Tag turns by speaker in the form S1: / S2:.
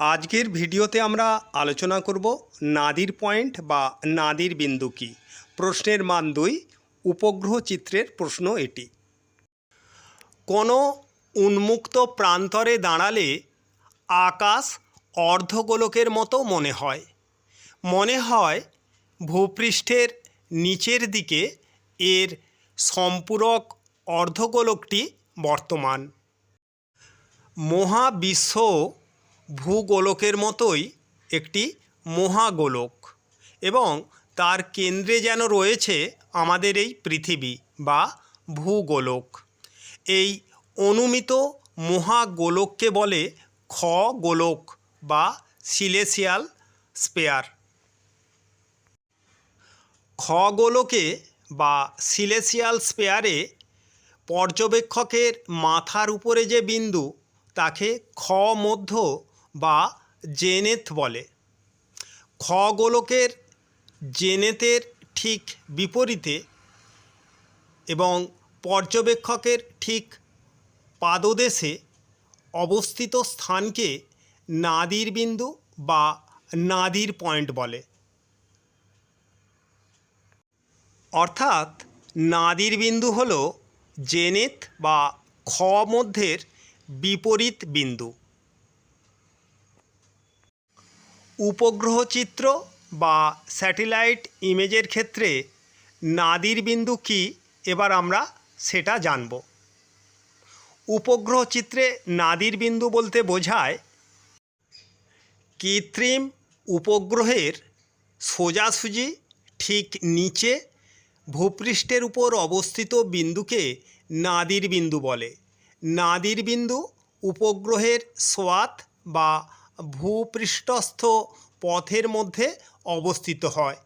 S1: আজকের ভিডিওতে আমরা আলোচনা করব নাদির পয়েন্ট বা নাদির বিন্দু কী? প্রশ্নের মান দুই, উপগ্রহ চিত্রের প্রশ্ন এটি। কোনো উন্মুক্ত প্রান্তরে দাঁড়ালে আকাশ অর্ধগোলকের মতো মনে হয়। মনে হয় ভূপৃষ্ঠের নিচের দিকে এর সম্পূরক অর্ধগোলকটি বর্তমান। মহাবিশ্ব ভূগোলকের মতোই একটি মহাগোলক এবং তার কেন্দ্রে যেন রয়েছে আমাদের এই পৃথিবী বা ভূগোলক। এই অনুমিত মহাগোলককে বলে খ গোলক বা সিলেসিয়াল স্পেয়ার। খগোলকে বা সিলেসিয়াল স্পেয়ারে পর্যবেক্ষকের মাথার উপরে যে বিন্দু, তাকে খ মধ্য বা জেনেথ বলে। খ গোলকের জেনেথের ঠিক বিপরীতে এবং পর্যবেক্ষকের ঠিক পাদদেশে অবস্থিত স্থানকে নাদির বিন্দু বা নাদির পয়েন্ট বলে। অর্থাৎ নাদির বিন্দু হল জেনেথ বা খ মধ্যের বিপরীত বিন্দু। উপগ্রহ চিত্র বা স্যাটেলাইট ইমেজের ক্ষেত্রে নাদির বিন্দু কি? এবার আমরা সেটা জানব। উপগ্রহ চিত্রে নাদির বিন্দু বলতে বোঝায় কৃত্রিম উপগ্রহের সোজাসুজি ঠিক নিচে ভূপৃষ্ঠের উপর অবস্থিত বিন্দুকে নাদির বিন্দু বলে। নাদির বিন্দু উপগ্রহের সোয়াত বা ভূপৃষ্ঠস্থ পথের মধ্যে অবস্থিত হয়।